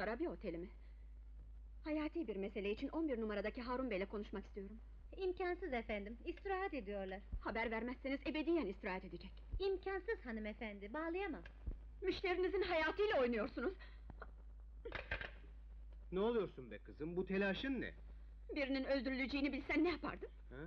Tarabi Oteli mi? Hayati bir mesele için 11 numaradaki Harun Bey'le konuşmak istiyorum. İmkansız efendim, istirahat ediyorlar. Haber vermezseniz ebediyen istirahat edecek. İmkansız hanımefendi, bağlayamam. Müşterinizin hayatıyla oynuyorsunuz. Ne oluyorsun be kızım? Bu telaşın ne? Birinin öldürüleceğini bilsen ne yapardın? Ha?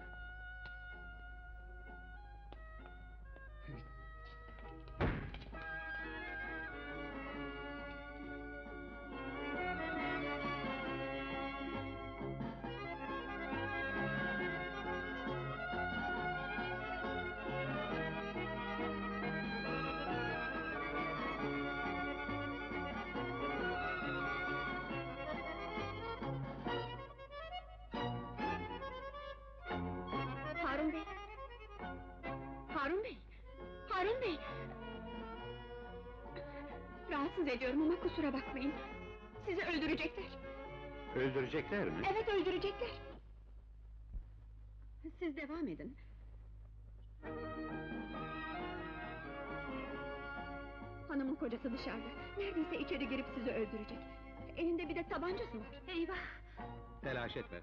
Rahatsız ediyorum ama kusura bakmayın. Sizi öldürecekler. Öldürecekler mi? Evet öldürecekler. Siz devam edin. Hanımın kocası dışarıda. Neredeyse içeri girip sizi öldürecek. Elinde bir de tabancası var. Eyvah! Telaş etme.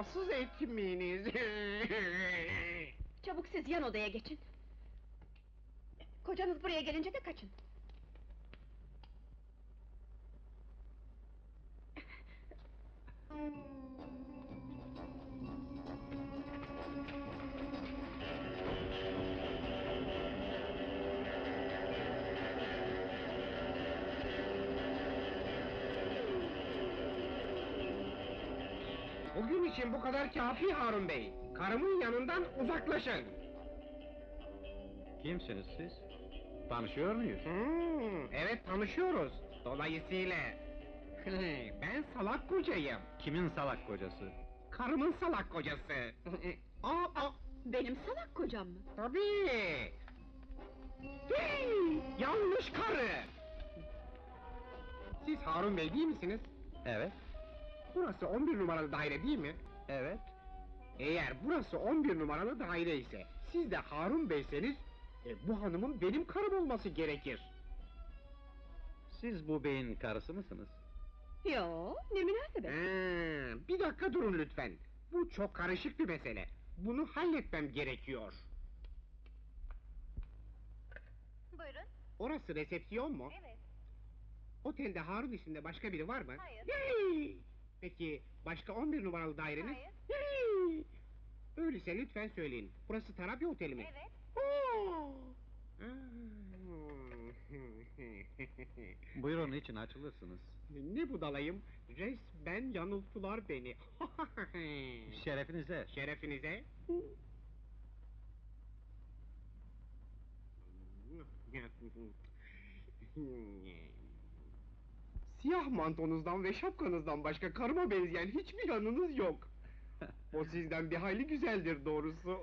Rahatsız etmeyiniz. Çabuk siz yan odaya geçin. Kocanız buraya gelince de kaçın. Bugün için bu kadar kafi Harun Bey. Karımın yanından uzaklaşın. Kimsiniz siz? Tanışıyor muyuz? Hmm, evet tanışıyoruz. Dolayısıyla... ben salak kocayım. Kimin salak kocası? Karımın salak kocası. aa, aa, Benim salak kocam mı? tabii. Hey, yanlış karı. Siz Harun Bey değil misiniz? Evet, Burası 11 numaralı daire değil mi? evet. Eğer burası 11 numaralı daire ise, siz de Harun Bey'seniz, e, bu hanımın benim karım olması gerekir. Siz bu beyin karısı mısınız? Yo, ne münasebet. Ee, bir dakika durun lütfen. Bu çok karışık bir mesele. Bunu halletmem gerekiyor. Buyurun, Orası resepsiyon mu? evet. Otelde Harun isminde başka biri var mı? Hayır. Hey! Peki, başka 11 numaralı daireniz? Hayır. Hey! Öyleyse lütfen söyleyin. Burası Tarabya Oteli mi? Evet. Oo! Buyurun için açılırsınız. ne budalayım? Resmen yanılttılar beni. Şerefinize. Şerefinize. Siyah mantonuzdan ve şapkanızdan başka karıma benzeyen hiçbir yanınız yok. O sizden bir hayli güzeldir doğrusu.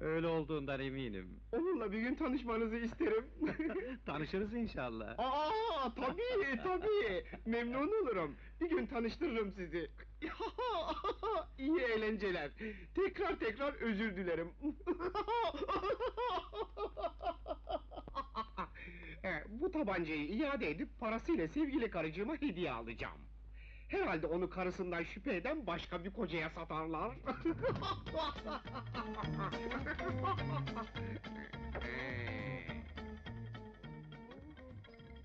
Öyle olduğundan eminim. Onunla bir gün tanışmanızı isterim. Tanışırız inşallah. Aa tabii tabii. Memnun olurum. Bir gün tanıştırırım sizi. İyi eğlenceler. Tekrar tekrar özür dilerim. E, Bu tabancayı iade edip parasıyla sevgili karıcığıma hediye alacağım. Herhalde onu karısından şüphe eden başka bir kocaya satarlar. Ee,